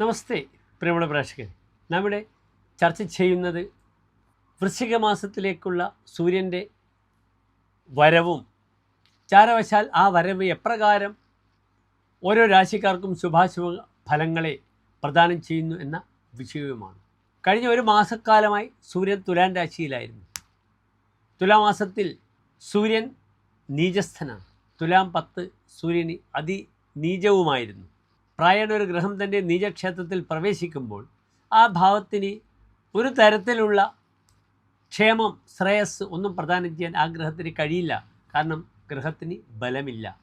നമസ്തേ പ്രിയമുള്ള പ്രേക്ഷകർ നമ്മുടെ ചർച്ച ചെയ്യുന്നത് വൃശ്ചിക മാസത്തിലേക്കുള്ള സൂര്യന്റെ വരവും ചാരവശാൽ ആ വരവ് എപ്രകാരം ഓരോ രാശിക്കാർക്കും ശുഭാശുഭ ഫലങ്ങളെ പ്രദാനം ചെയ്യുന്നു എന്ന വിഷയവുമാണ്. കഴിഞ്ഞ ഒരു മാസക്കാലമായി സൂര്യൻ തുലാൻ രാശിയിലായിരുന്നു. തുലാമാസത്തിൽ സൂര്യൻ നീചസ്ഥനാണ്. തുലാം പത്ത് സൂര്യന് അതിനീചവുമായിരുന്നു. പ്രായണ ഒരു ഗ്രഹം തന്റെ നീചക്ഷേത്രത്തിൽ പ്രവേശിക്കുമ്പോൾ ആ ഭാവത്തിന് ഒരു തരത്തിലുള്ള ക്ഷേമം ശ്രേയസ് ഒന്നും പ്രദാനം ചെയ്യാൻ ആ ഗ്രഹത്തിന് കഴിയില്ല. കാരണം ഗ്രഹത്തിന് ബലമില്ല.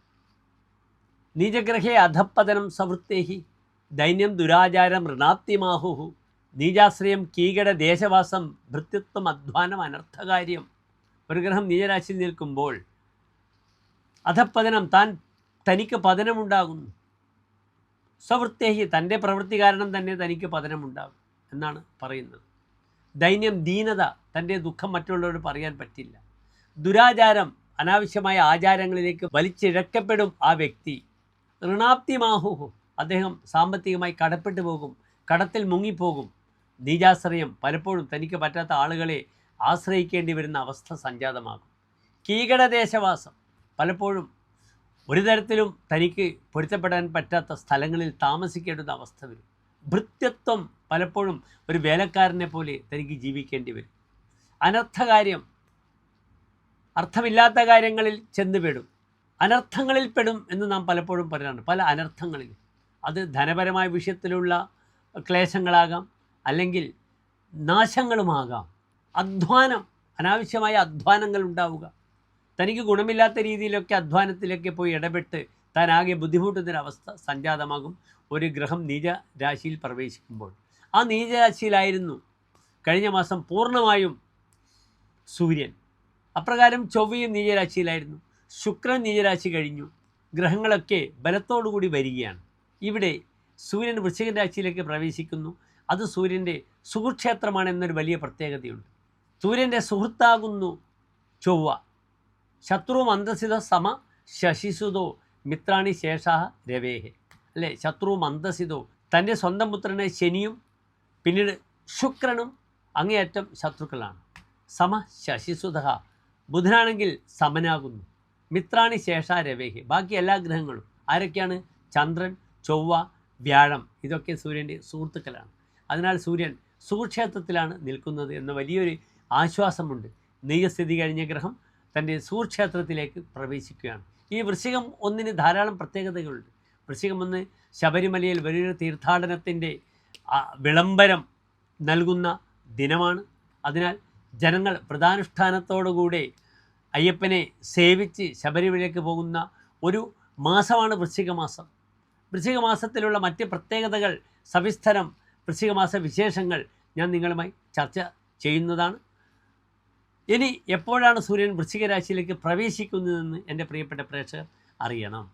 നീചഗ്രഹേ അധപ്പതനം സവൃത്തേഹി ദൈന്യം ദുരാചാരം ഋണാത്തിമാഹുഹു നീചാശ്രയം കീകട ദേശവാസം ഭൃത്യത്വം അധ്വാനം അനർത്ഥകാര്യം. ഒരു ഗ്രഹം നീചരാശിയിൽ നിൽക്കുമ്പോൾ അധപ്പതനം താൻ തനിക്ക് പതനമുണ്ടാകുന്നു. സ്വവൃത്തേഹി തന്റെ പ്രവൃത്തി കാരണം തന്നെ തനിക്ക് പതനമുണ്ടാകും എന്നാണ് പറയുന്നത്. ദൈന്യം ദീനത തന്റെ ദുഃഖം മറ്റുള്ളവരോട് പറയാൻ പറ്റില്ല. ദുരാചാരം അനാവശ്യമായ ആചാരങ്ങളിലേക്ക് വലിച്ചിഴക്കപ്പെടും ആ വ്യക്തി. ഋണാപ്തിമാഹുഹു അദ്ദേഹം സാമ്പത്തികമായി കടപ്പെട്ടു പോകും കടത്തിൽ മുങ്ങിപ്പോകും. നീജാശ്രയം പലപ്പോഴും തനിക്ക് പറ്റാത്ത ആളുകളെ ആശ്രയിക്കേണ്ടി വരുന്ന അവസ്ഥ സംജാതമാകും. കീകടദേശവാസം പലപ്പോഴും ഒരു തരത്തിലും തനിക്ക് പൊരുത്തപ്പെടാൻ പറ്റാത്ത സ്ഥലങ്ങളിൽ താമസിക്കേണ്ടുന്ന അവസ്ഥ വരും. ഭൃത്യത്വം പലപ്പോഴും ഒരു വേലക്കാരനെ പോലെ തനിക്ക് ജീവിക്കേണ്ടി വരും. അനർത്ഥകാര്യം അർത്ഥമില്ലാത്ത കാര്യങ്ങളിൽ ചെന്ന് പെടും. അനർത്ഥങ്ങളിൽ പെടും എന്ന് നാം പലപ്പോഴും പറയാറുണ്ട് പല അനർത്ഥങ്ങളിൽ. അത് ധനപരമായ വിഷയത്തിലുള്ള ക്ലേശങ്ങളാകാം അല്ലെങ്കിൽ നാശങ്ങളുമാകാം. അധ്വാനം അനാവശ്യമായ അധ്വാനങ്ങൾ ഉണ്ടാവുക. തനിക്ക് ഗുണമില്ലാത്ത രീതിയിലൊക്കെ അധ്വാനത്തിലൊക്കെ പോയി ഇടപെട്ട് താൻ ആകെ ബുദ്ധിമുട്ടുന്നൊരവസ്ഥ സംജാതമാകും. ഒരു ഗ്രഹം നീച രാശിയിൽ പ്രവേശിക്കുമ്പോൾ. ആ നീചരാശിയിലായിരുന്നു കഴിഞ്ഞ മാസം പൂർണമായും സൂര്യൻ. അപ്രകാരം ചൊവ്വയും നീചരാശിയിലായിരുന്നു. ശുക്രൻ നീചരാശി കഴിഞ്ഞു. ഗ്രഹങ്ങളൊക്കെ ബലത്തോടുകൂടി വരികയാണ്. ഇവിടെ സൂര്യൻ വൃശ്ചിക രാശിയിലേക്ക് പ്രവേശിക്കുന്നു. അത് സൂര്യന്റെ സുഹൃക്ഷേത്രമാണ് എന്നൊരു വലിയ പ്രത്യേകതയുണ്ട്. സൂര്യന്റെ സുഹൃത്താകുന്നു ചൊവ്വ. ശത്രു മന്ദസിത സമ ശശിസുതോ മിത്രാണി ശേഷ രവേഹെ. അല്ലേ? ശത്രു മന്ദസിതോ. തന്റെ സ്വന്തം പുത്രനെ ശനിയും പിന്നീട് ശുക്രനും അങ്ങേയറ്റം ശത്രുക്കളാണ്. സമ ശശിസുത. ബുധനാണെങ്കിൽ സമനാകുന്നു. മിത്രാണി ശേഷ രവേഹി. ബാക്കി എല്ലാ ഗ്രഹങ്ങളും ആരൊക്കെയാണ്? ചന്ദ്രൻ ചൊവ്വ വ്യാഴം. ഇതൊക്കെ സൂര്യന്റെ സുഹൃത്തുക്കളാണ്. അതിനാൽ സൂര്യൻ സുക്ഷേത്രത്തിലാണ് നിൽക്കുന്നത് എന്ന വലിയൊരു ആശ്വാസമുണ്ട്. നീയസ്ഥിതി കഴിഞ്ഞ ഗ്രഹം തന്റെ സൂർക്ഷേത്രത്തിലേക്ക് പ്രവേശിക്കുകയാണ്. ഈ വൃശ്ചികം ഒന്നിന് ധാരാളം പ്രത്യേകതകളുണ്ട്. വൃശ്ചികം ഒന്ന് ശബരിമലയിൽ വലിയൊരു തീർത്ഥാടനത്തിന്റെ വിളംബരം നൽകുന്ന ദിനമാണ്. അതിനാൽ ജനങ്ങൾ വ്രതാനുഷ്ഠാനത്തോടുകൂടെ അയ്യപ്പനെ സേവിച്ച് ശബരിമലയിലേക്ക് പോകുന്ന ഒരു മാസമാണ് വൃശ്ചികമാസം. വൃശ്ചികമാസത്തിലുള്ള വൃശ്ചിക മാസത്തിലുള്ള മറ്റ് പ്രത്യേകതകൾ സവിസ്തരം വൃശ്ചികമാസ വിശേഷങ്ങൾ ഞാൻ നിങ്ങളുമായി ചർച്ച ചെയ്യുന്നതാണ്. ഇനി എപ്പോഴാണ് സൂര്യൻ വൃശ്ചികരാശിയിലേക്ക് പ്രവേശിക്കുന്നതെന്ന് എന്റെ പ്രിയപ്പെട്ട പ്രേക്ഷകർ അറിയണം.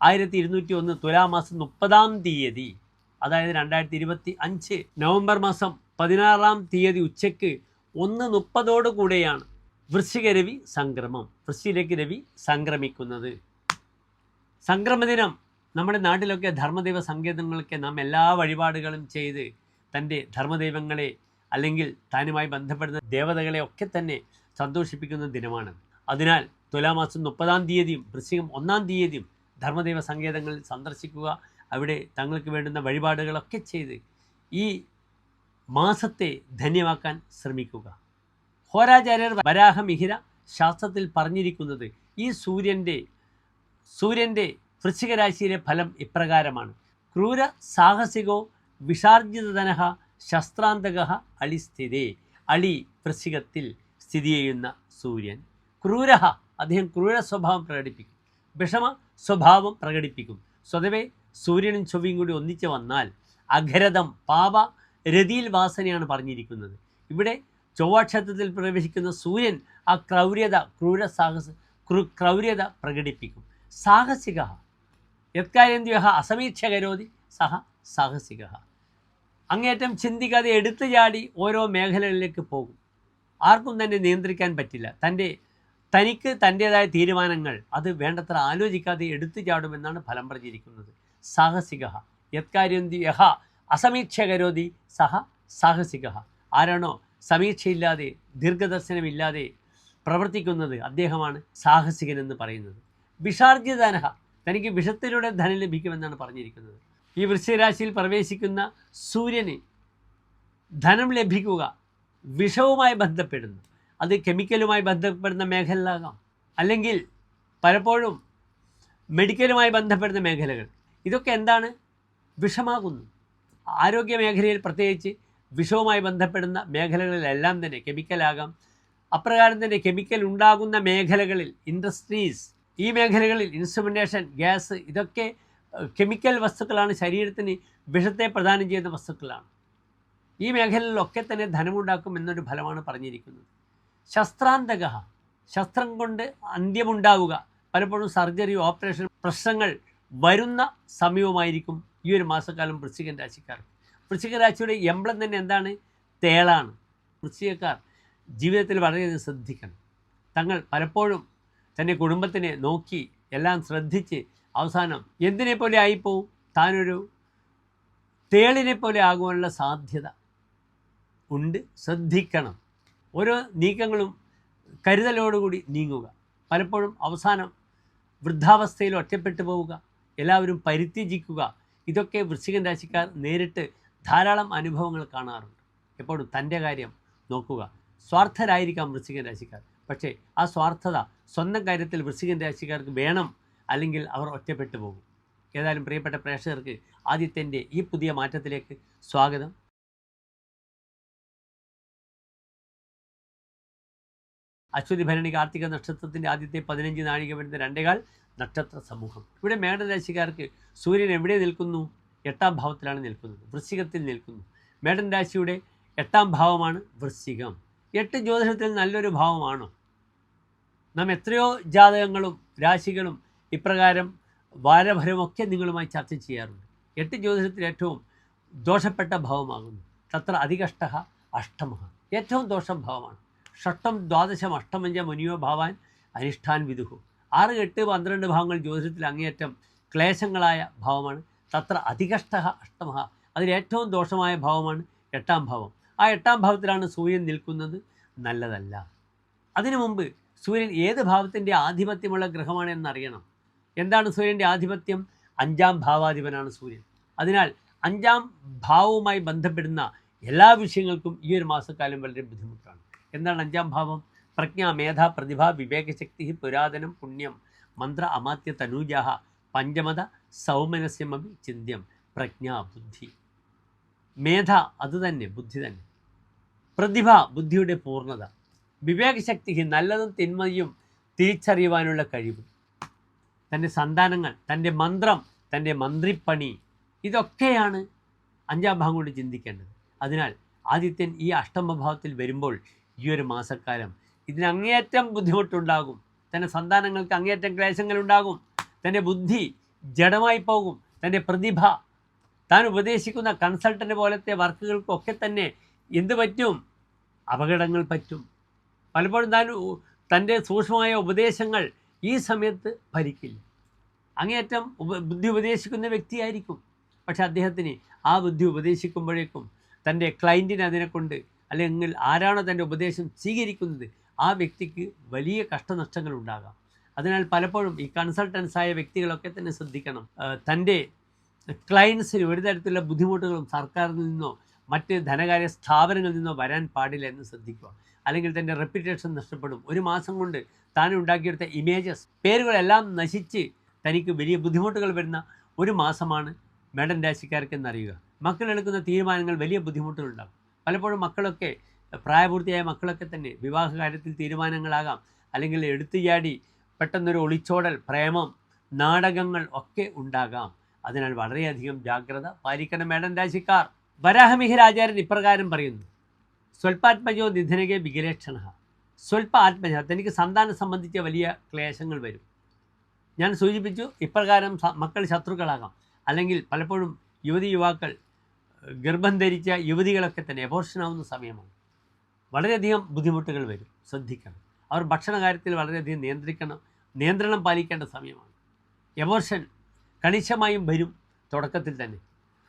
ആയിരത്തി ഇരുന്നൂറ്റി ഒന്ന് തുലാമാസം മുപ്പതാം തീയതി അതായത് രണ്ടായിരത്തി ഇരുപത്തി അഞ്ച് നവംബർ മാസം പതിനാറാം തീയതി ഉച്ചയ്ക്ക് ഒന്ന് മുപ്പതോടു കൂടെയാണ് വൃശ്ചിക രവി സംക്രമം വൃശ്ചിയിലേക്ക് രവി സംക്രമിക്കുന്നത്. സംക്രമദിനം നമ്മുടെ നാട്ടിലൊക്കെ ധർമ്മദൈവ സങ്കേതങ്ങളൊക്കെ നാം എല്ലാ വഴിപാടുകളും ചെയ്ത് തന്റെ ധർമ്മദൈവങ്ങളെ അല്ലെങ്കിൽ താനുമായി ബന്ധപ്പെടുന്ന ദേവതകളെ ഒക്കെ തന്നെ സന്തോഷിപ്പിക്കുന്ന ദിനമാണ്. അതിനാൽ തുലാമാസം മുപ്പതാം തീയതിയും വൃശ്ചികം ഒന്നാം തീയതിയും ധർമ്മദൈവ സങ്കേതങ്ങളിൽ സന്ദർശിക്കുക അവിടെ തങ്ങൾക്ക് വേണ്ടുന്ന വഴിപാടുകളൊക്കെ ചെയ്ത് ഈ മാസത്തെ ധന്യമാക്കാൻ ശ്രമിക്കുക. ഹോരാചാര്യർ വരാഹമിഹിര ശാസ്ത്രത്തിൽ പറഞ്ഞിരിക്കുന്നത് ഈ സൂര്യന്റെ സൂര്യന്റെ വൃശ്ചികരാശിയിലെ ഫലം ഇപ്രകാരമാണ്. ക്രൂര സാഹസികോ വിഷാർജിതധനഃ ശസ്ത്രാന്തക അളിസ്ഥിതി അളി വൃശ്ചികത്തിൽ സ്ഥിതി ചെയ്യുന്ന സൂര്യൻ. ക്രൂര അദ്ദേഹം ക്രൂര സ്വഭാവം പ്രകടിപ്പിക്കും. വിഷമ സ്വഭാവം പ്രകടിപ്പിക്കും. സ്വതവേ സൂര്യനും ചൊവ്വയും കൂടി ഒന്നിച്ച് വന്നാൽ അഘരതം പാപ രതിയിൽ വാസനയാണ് പറഞ്ഞിരിക്കുന്നത്. ഇവിടെ ചൊവ്വാക്ഷേത്രത്തിൽ പ്രവേശിക്കുന്ന സൂര്യൻ ആ ക്രൗര്യത ക്രൂര സാഹസ ക്രൂ ക്രൗര്യത പ്രകടിപ്പിക്കും. സാഹസിക. യത്കാര്യന്ത്യ അസമീക്ഷകരോതി സഹ സാഹസിക. അങ്ങേറ്റം ചിന്തിക്കാതെ എടുത്തു ചാടി ഓരോ മേഖലകളിലേക്ക് പോകും. ആർക്കും തന്നെ നിയന്ത്രിക്കാൻ പറ്റില്ല. തന്റെ തനിക്ക് തന്റേതായ തീരുമാനങ്ങൾ അത് വേണ്ടത്ര ആലോചിക്കാതെ എടുത്തു ചാടുമെന്നാണ് ഫലം പറഞ്ഞിരിക്കുന്നത്. സാഹസിക യത്കാര്യന്തി യഹ. അസമീക്ഷ കരോതി സഹ സാഹസിക ആരാണോ സമീക്ഷയില്ലാതെ ദീർഘദർശനമില്ലാതെ പ്രവർത്തിക്കുന്നത് അദ്ദേഹമാണ് സാഹസികനെന്ന് പറയുന്നത്. വിഷാർജിതനഹ. തനിക്ക് വിഷത്തിലൂടെ ധനം ലഭിക്കുമെന്നാണ് പറഞ്ഞിരിക്കുന്നത്. ഈ വൃശ്ചികരാശിയിൽ പ്രവേശിക്കുന്ന സൂര്യന് ധനം ലഭിക്കുക വിഷവുമായി ബന്ധപ്പെടുന്നു. അത് കെമിക്കലുമായി ബന്ധപ്പെടുന്ന മേഖലയിലാകാം അല്ലെങ്കിൽ പലപ്പോഴും മെഡിക്കലുമായി ബന്ധപ്പെടുന്ന മേഖലകൾ. ഇതൊക്കെ എന്താണ്? വിഷമാകുന്നു. ആരോഗ്യ മേഖലയിൽ പ്രത്യേകിച്ച് വിഷവുമായി ബന്ധപ്പെടുന്ന മേഖലകളിലെല്ലാം തന്നെ കെമിക്കലാകാം. അപ്രകാരം തന്നെ കെമിക്കൽ ഉണ്ടാകുന്ന മേഖലകളിൽ ഇൻഡസ്ട്രീസ് ഈ മേഖലകളിൽ ഇൻസ്ട്രുമെന്റേഷൻ ഗ്യാസ് ഇതൊക്കെ കെമിക്കൽ വസ്തുക്കളാണ്. ശരീരത്തിന് വിഷത്തെ പ്രദാനം ചെയ്യുന്ന വസ്തുക്കളാണ്. ഈ മേഖലയിലൊക്കെ തന്നെ ധനമുണ്ടാക്കും എന്നൊരു ഫലമാണ് പറഞ്ഞിരിക്കുന്നത്. ശസ്ത്രാന്തക ശസ്ത്രം കൊണ്ട് അന്ത്യമുണ്ടാവുക. പലപ്പോഴും സർജറി ഓപ്പറേഷൻ പ്രശ്നങ്ങൾ വരുന്ന സമയവുമായിരിക്കും ഈ ഒരു മാസക്കാലം വൃശ്ചികൻ രാശിക്കാർ വൃശ്ചിക രാശിയുടെ എംബ്ലം തന്നെ എന്താണ്? തേളാണ്. വൃശ്ചികക്കാർ ജീവിതത്തിൽ വളരെയധികം ശ്രദ്ധിക്കണം. തങ്ങൾ പലപ്പോഴും തന്റെ കുടുംബത്തിനെ നോക്കി എല്ലാം ശ്രദ്ധിച്ച് അവസാനം എന്തിനെ പോലെ ആയിപ്പോവും? താനൊരു തേളിനെ പോലെ ആകുവാനുള്ള സാധ്യത ഉണ്ട്. ശ്രദ്ധിക്കണം. ഓരോ നീക്കങ്ങളും കരുതലോടുകൂടി നീങ്ങുക. പലപ്പോഴും അവസാനം വൃദ്ധാവസ്ഥയിൽ ഒറ്റപ്പെട്ടു പോവുക എല്ലാവരും പരിത്യജിക്കുക ഇതൊക്കെ വൃശ്ചികൻ രാശിക്കാർ നേരിട്ട് ധാരാളം അനുഭവങ്ങൾ കാണാറുണ്ട്. എപ്പോഴും തന്റെ കാര്യം നോക്കുക. സ്വാർത്ഥരായിരിക്കാം വൃശ്ചികൻ രാശിക്കാർ. പക്ഷേ ആ സ്വാർത്ഥത സ്വന്തം കാര്യത്തിൽ വൃശ്ചികൻ രാശിക്കാർക്ക് വേണം അല്ലെങ്കിൽ അവർ ഒറ്റപ്പെട്ടു പോകും. ഏതായാലും പ്രിയപ്പെട്ട പ്രേക്ഷകർക്ക് ആദ്യത്തിന്റെ ഈ പുതിയ മാറ്റത്തിലേക്ക് സ്വാഗതം. അശ്വതി ഭരണി കാർത്തിക നക്ഷത്രത്തിന്റെ ആദ്യത്തെ പതിനഞ്ച് നാഴിക വരുന്ന രണ്ടേകാൽ നക്ഷത്ര സമൂഹം. ഇവിടെ മേടരാശിക്കാർക്ക് സൂര്യൻ എവിടെ നിൽക്കുന്നു? എട്ടാം ഭാവത്തിലാണ് നിൽക്കുന്നത്. വൃശ്ചികത്തിൽ നിൽക്കുന്നു. മേടൻ രാശിയുടെ എട്ടാം ഭാവമാണ് വൃശ്ചികം. എട്ട് ജ്യോതിഷത്തിൽ നല്ലൊരു ഭാവമാണോ? നാം എത്രയോ ജാതകങ്ങളും രാശികളും ഇപ്രകാരം വാരഭരമൊക്കെ നിങ്ങളുമായി ചർച്ച ചെയ്യാറുണ്ട്. എട്ട് ജ്യോതിഷത്തിൽ ഏറ്റവും ദോഷപ്പെട്ട ഭാവമാകുന്നു. തത്ര അതികഷ്ട അഷ്ടമ ഏറ്റവും ദോഷം ഭാവമാണ്. ഷഷ്ടം ദ്വാദശം അഷ്ടമഞ്ച മുനിയോ ഭാവാൻ അനിഷ്ഠാൻ വിദുഹു. ആറ് എട്ട് പന്ത്രണ്ട് ഭാവങ്ങൾ ജ്യോതിഷത്തിൽ അങ്ങേയറ്റം ക്ലേശങ്ങളായ ഭാവമാണ്. തത്ര അതികഷ്ട അഷ്ടമ അതിലേറ്റവും ദോഷമായ ഭാവമാണ് എട്ടാം ഭാവം. ആ എട്ടാം ഭാവത്തിലാണ് സൂര്യൻ നിൽക്കുന്നത് നല്ലതല്ല. അതിനു മുമ്പ് സൂര്യൻ ഏത് ഭാവത്തിന്റെ ആധിപത്യമുള്ള ഗ്രഹമാണ് എന്നറിയണം എന്താണ് സൂര്യന്റെ ആധിപത്യം? അഞ്ചാം ഭാവാധിപനാണ് സൂര്യൻ. അതിനാൽ അഞ്ചാം ഭാവവുമായി ബന്ധപ്പെടുന്ന എല്ലാ വിഷയങ്ങൾക്കും ഈ ഒരു മാസക്കാലം വളരെ ബുദ്ധിമുട്ടാണ്. എന്താണ് അഞ്ചാം ഭാവം? പ്രജ്ഞ മേധ പ്രതിഭ വിവേകശക്തി പുരാതനം പുണ്യം മന്ത്ര അമാത്യ തനൂജാഹ പഞ്ചമത സൗമനസ്യമപി ചിന്ത്യം പ്രജ്ഞ ബുദ്ധി. മേധ അത് തന്നെ ബുദ്ധി തന്നെ. പ്രതിഭ ബുദ്ധിയുടെ പൂർണത. വിവേകശക്തി നല്ലതും തിന്മയും തിരിച്ചറിയുവാനുള്ള കഴിവ്. തന്റെ സന്താനങ്ങൾ തന്റെ മന്ത്രം തന്റെ മന്ത്രിപ്പണി ഇതൊക്കെയാണ് അഞ്ചാം ഭാഗം കൊണ്ട് ചിന്തിക്കേണ്ടത്. അതിനാൽ ആദിത്യൻ ഈ അഷ്ടമഭാവത്തിൽ വരുമ്പോൾ ഈ ഒരു മാസക്കാലം ഇതിനങ്ങേയറ്റം ബുദ്ധിമുട്ടുണ്ടാകും. തന്റെ സന്താനങ്ങൾക്ക് അങ്ങേയറ്റം ക്ലേശങ്ങളുണ്ടാകും. തന്റെ ബുദ്ധി ജഡമായി പോകും. തന്റെ പ്രതിഭ താൻ ഉപദേശിക്കുന്ന കൺസൾട്ടന്റ് പോലത്തെ വർക്കുകൾക്കൊക്കെ തന്നെ എന്ത് പറ്റും? അപകടങ്ങൾ പറ്റും. പലപ്പോഴും താൻ തന്റെ സൂക്ഷ്മമായ ഉപദേശങ്ങൾ ഈ സമയത്ത് ഭരിക്കില്ല. അങ്ങേയറ്റം ബുദ്ധി ഉപദേശിക്കുന്ന വ്യക്തിയായിരിക്കും. പക്ഷെ അദ്ദേഹത്തിന് ആ ബുദ്ധി ഉപദേശിക്കുമ്പോഴേക്കും തന്റെ അതിനെ അതിനെക്കൊണ്ട് അല്ലെങ്കിൽ ആരാണോ തന്റെ ഉപദേശം സ്വീകരിക്കുന്നത് ആ വ്യക്തിക്ക് വലിയ കഷ്ടനഷ്ടങ്ങൾ ഉണ്ടാകാം. അതിനാൽ പലപ്പോഴും ഈ കൺസൾട്ടൻസായ വ്യക്തികളൊക്കെ തന്നെ ശ്രദ്ധിക്കണം. തന്റെ ക്ലയൻസിന് ഒരു തരത്തിലുള്ള ബുദ്ധിമുട്ടുകളും സർക്കാരിൽ നിന്നോ മറ്റ് ധനകാര്യ സ്ഥാപനങ്ങളിൽ നിന്നോ വരാൻ പാടില്ല എന്ന് ശ്രദ്ധിക്കുക. അല്ലെങ്കിൽ തന്റെ റെപ്യൂട്ടേഷൻ നഷ്ടപ്പെടും. ഒരു മാസം കൊണ്ട് താൻ ഉണ്ടാക്കിയെടുത്ത ഇമേജസ് പേരുകളെല്ലാം നശിച്ച് തനിക്ക് വലിയ ബുദ്ധിമുട്ടുകൾ വരുന്ന ഒരു മാസമാണ് മേഡൻ രാശിക്കാർക്ക് എന്നറിയുക മക്കൾ എടുക്കുന്ന തീരുമാനങ്ങൾ വലിയ ബുദ്ധിമുട്ടുകളുണ്ടാകും പലപ്പോഴും മക്കളൊക്കെ പ്രായപൂർത്തിയായ മക്കളൊക്കെ തന്നെ വിവാഹ കാര്യത്തിൽ തീരുമാനങ്ങളാകാം. അല്ലെങ്കിൽ എടുത്തുചാടി പെട്ടെന്നൊരു ഒളിച്ചോടൽ പ്രേമം നാടകങ്ങൾ ഒക്കെ ഉണ്ടാകാം. അതിനാൽ വളരെയധികം ജാഗ്രത പാലിക്കണം മേഡൻ രാശിക്കാർ. വരാഹമിഹിരാചാര്യൻ ഇപ്രകാരം പറയുന്നു. സ്വൽപാത്മജോ നിധനകെ വികലേക്ഷണ. സ്വൽപ ആത്മജ തനിക്ക് സന്താനം സംബന്ധിച്ച വലിയ ക്ലേശങ്ങൾ വരും. ഞാൻ സൂചിപ്പിച്ചു ഇപ്രകാരം മക്കൾ ശത്രുക്കളാകാം. അല്ലെങ്കിൽ പലപ്പോഴും യുവതി യുവാക്കൾ ഗർഭം ധരിച്ച യുവതികളൊക്കെ തന്നെ എബോർഷനാവുന്ന സമയമാണ്. വളരെയധികം ബുദ്ധിമുട്ടുകൾ വരും ശ്രദ്ധിക്കണം. അവർ ഭക്ഷണ കാര്യത്തിൽ വളരെയധികം നിയന്ത്രിക്കണം നിയന്ത്രണം പാലിക്കേണ്ട സമയമാണ്. എബോർഷൻ കണിശമായും വരും തുടക്കത്തിൽ തന്നെ.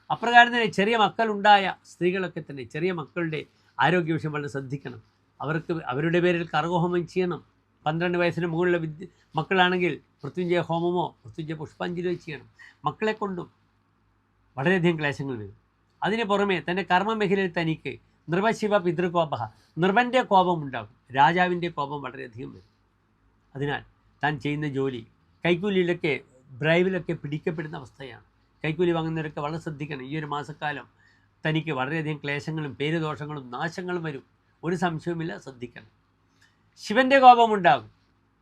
അപ്രകാരം തന്നെ ചെറിയ മക്കളുണ്ടായ സ്ത്രീകളൊക്കെ തന്നെ ചെറിയ മക്കളുടെ ആരോഗ്യ വിഷയം വളരെ ശ്രദ്ധിക്കണം. അവർക്ക് അവരുടെ പേരിൽ കർഗഹോമം ചെയ്യണം. പന്ത്രണ്ട് വയസ്സിന് മുകളിലുള്ള വിദ്യ മക്കളാണെങ്കിൽ മൃത്യുഞ്ജയ ഹോമമോ മൃത്യുഞ്ജയ പുഷ്പാഞ്ജലിയോ ചെയ്യണം. മക്കളെ കൊണ്ടും വളരെയധികം ക്ലേശങ്ങൾ വരും. അതിന് പുറമെ തന്റെ കർമ്മമേഖലയിൽ തനിക്ക് നൃപശിവ പിതൃകോപ നൃപന്റെ കോപം ഉണ്ടാകും. രാജാവിന്റെ കോപം വളരെയധികം വരും. അതിനാൽ താൻ ചെയ്യുന്ന ജോലി കൈക്കൂലിയിലൊക്കെ ബ്രൈവിലൊക്കെ പിടിക്കപ്പെടുന്ന അവസ്ഥയാണ്. കൈക്കൂലി വാങ്ങുന്നവരൊക്കെ വളരെ ശ്രദ്ധിക്കണം. ഈ ഒരു മാസക്കാലം തനിക്ക് വളരെയധികം ക്ലേശങ്ങളും പേരുദോഷങ്ങളും നാശങ്ങളും വരും. ഒരു സംശയവുമില്ല ശ്രദ്ധിക്കണം. ശിവന്റെ കോപമുണ്ടാകും.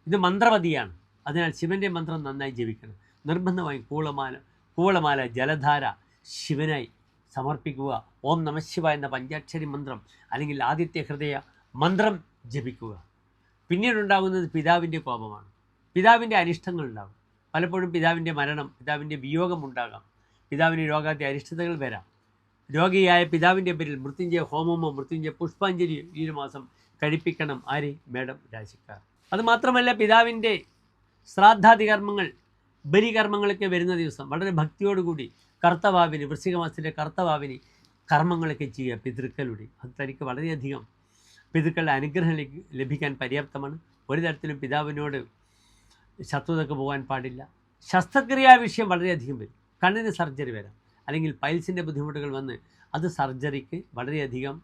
ഇത് മന്ത്രവതിയാണ് അതിനാൽ ശിവന്റെ മന്ത്രം നന്നായി ജപിക്കണം. നിർബന്ധമായും കൂളമാല കൂളമാല ജലധാര ശിവനായി സമർപ്പിക്കുക. ഓം നമശിവ എന്ന പഞ്ചാക്ഷരി മന്ത്രം അല്ലെങ്കിൽ ആദിത്യ ഹൃദയ മന്ത്രം ജപിക്കുക. പിന്നീടുണ്ടാകുന്നത് പിതാവിന്റെ കോപമാണ്. പിതാവിന്റെ അനിഷ്ടങ്ങൾ ഉണ്ടാകും പലപ്പോഴും പിതാവിന്റെ മരണം പിതാവിന്റെ വിയോഗം ഉണ്ടാകാം പിതാവിന് രോഗാത്തെ അരിഷ്ടതകൾ വരാം. രോഗിയായ പിതാവിന്റെ പേരിൽ മൃത്യുഞ്ജയ ഹോമമോ മൃത്യുഞ്ജയ പുഷ്പാഞ്ജലിയോ ഈ ഒരു മാസം കഴിപ്പിക്കണം ആരെ? മേഡം രാശിക്കാർ അതുമാത്രമല്ല പിതാവിന്റെ ശ്രാദ്ധാതി കർമ്മങ്ങൾ ബലികർമ്മങ്ങളൊക്കെ വരുന്ന ദിവസം വളരെ ഭക്തിയോടുകൂടി കർത്തവാവിന് വൃശ്ചിക മാസത്തിലെ കർത്തവാവിന് കർമ്മങ്ങളൊക്കെ ചെയ്യുക പിതൃക്കളുടെ. അത് തനിക്ക് വളരെയധികം പിതൃക്കളുടെ അനുഗ്രഹം ലഭിക്കാൻ പര്യാപ്തമാണ്. ഒരു തരത്തിലും പിതാവിനോട് ശത്രുതക്ക് പോകാൻ പാടില്ല. ശസ്ത്രക്രിയാ വിഷയം വളരെയധികം വരും. കണ്ണിന് സർജറി വരാം. അല്ലെങ്കിൽ പൈൽസിന്റെ ബുദ്ധിമുട്ടുകൾ വന്ന് അത് സർജറിക്ക് വളരെയധികം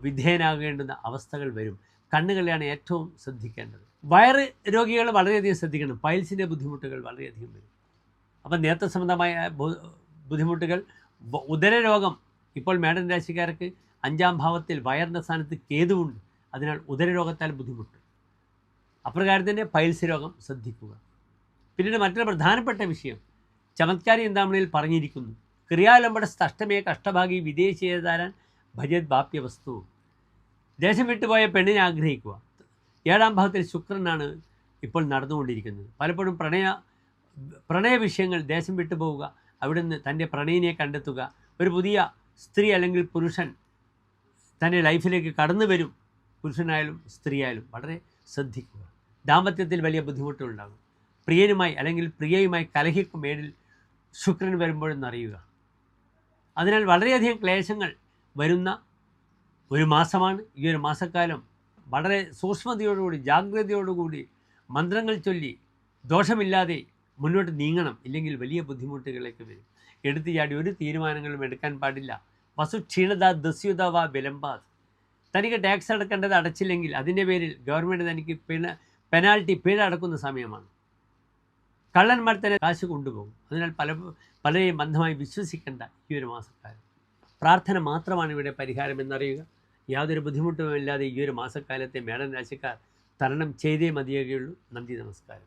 വിധേയനാകേണ്ടുന്ന അവസ്ഥകൾ വരും. കണ്ണുകളെയാണ് ഏറ്റവും ശ്രദ്ധിക്കേണ്ടത്. വയറ് രോഗികൾ വളരെയധികം ശ്രദ്ധിക്കണം. പൈൽസിന്റെ ബുദ്ധിമുട്ടുകൾ വളരെയധികം വരും. അപ്പം നേത്ര സംബന്ധമായ ബുദ്ധിമുട്ടുകൾ ഉദരരോഗം ഇപ്പോൾ മേടൻ രാശിക്കാർക്ക് അഞ്ചാം ഭാവത്തിൽ വയറിന്റെ സ്ഥാനത്ത് കേതുവുണ്ട്. അതിനാൽ ഉദരരോഗത്താൽ ബുദ്ധിമുട്ട്. അപ്രകാരം തന്നെ പൈൽസ് രോഗം ശ്രദ്ധിക്കുക. പിന്നീട് മറ്റൊരു പ്രധാനപ്പെട്ട വിഷയം. ചമത്കാരി എന്താമണിയിൽ പറഞ്ഞിരിക്കുന്നു ക്രിയാലംബട അഷ്ടമേ കഷ്ടഭാഗി വിദേശീയതാരാൻ ഭജത് ബാപ്യ വസ്തു. ദേശം വിട്ടുപോയ പെണ്ണിനെ ആഗ്രഹിക്കുക. ഏഴാം ഭാഗത്തിൽ ശുക്രനാണ് ഇപ്പോൾ നടന്നുകൊണ്ടിരിക്കുന്നത്. പലപ്പോഴും പ്രണയ പ്രണയ വിഷയങ്ങൾ ദേശം വിട്ടു പോവുക അവിടുന്ന് തന്റെ പ്രണയിനെ കണ്ടെത്തുക. ഒരു പുതിയ സ്ത്രീ അല്ലെങ്കിൽ പുരുഷൻ തന്റെ ലൈഫിലേക്ക് കടന്നു വരും പുരുഷനായാലും സ്ത്രീയായാലും വളരെ ശ്രദ്ധിക്കുക. ദാമ്പത്യത്തിൽ വലിയ ബുദ്ധിമുട്ടുകളുണ്ടാകും. പ്രിയനുമായി അല്ലെങ്കിൽ പ്രിയയുമായി കലഹിക്കും മേടിൽ ശുക്രൻ വരുമ്പോഴെന്ന് അറിയുക. അതിനാൽ വളരെയധികം ക്ലേശങ്ങൾ വരുന്ന ഒരു മാസമാണ്. ഈ ഒരു മാസക്കാലം വളരെ സൂക്ഷ്മതയോടുകൂടി ജാഗ്രതയോടുകൂടി മന്ത്രങ്ങൾ ചൊല്ലി ദോഷമില്ലാതെ മുന്നോട്ട് നീങ്ങണം. ഇല്ലെങ്കിൽ വലിയ ബുദ്ധിമുട്ടുകളിലേക്ക് വരും. എടുത്തു ചാടി ഒരു തീരുമാനങ്ങളും എടുക്കാൻ പാടില്ല. വസു ക്ഷീണത ദസ്യുത വ തനിക്ക് ടാക്സ് അടക്കേണ്ടത് അടച്ചില്ലെങ്കിൽ അതിന്റെ പേരിൽ ഗവൺമെന്റ് തനിക്ക് പിണ പെനാൽറ്റി പിഴ അടക്കുന്ന സമയമാണ്. കള്ളന്മാർ തന്നെ കാശ് കൊണ്ടുപോകും. അതിനാൽ പല പലരെയും ബന്ധമായി വിശ്വസിക്കേണ്ട ഈ ഒരു മാസക്കാലം. പ്രാർത്ഥന മാത്രമാണ് ഇവിടെ പരിഹാരം എന്നറിയുക. യാതൊരു ബുദ്ധിമുട്ടുമില്ലാതെ ഈ ഒരു മാസക്കാലത്തെ മേടൻ രാശിക്കാർ തരണം ചെയ്തേ മതിയാകുകയുള്ളൂ. നന്ദി നമസ്കാരം.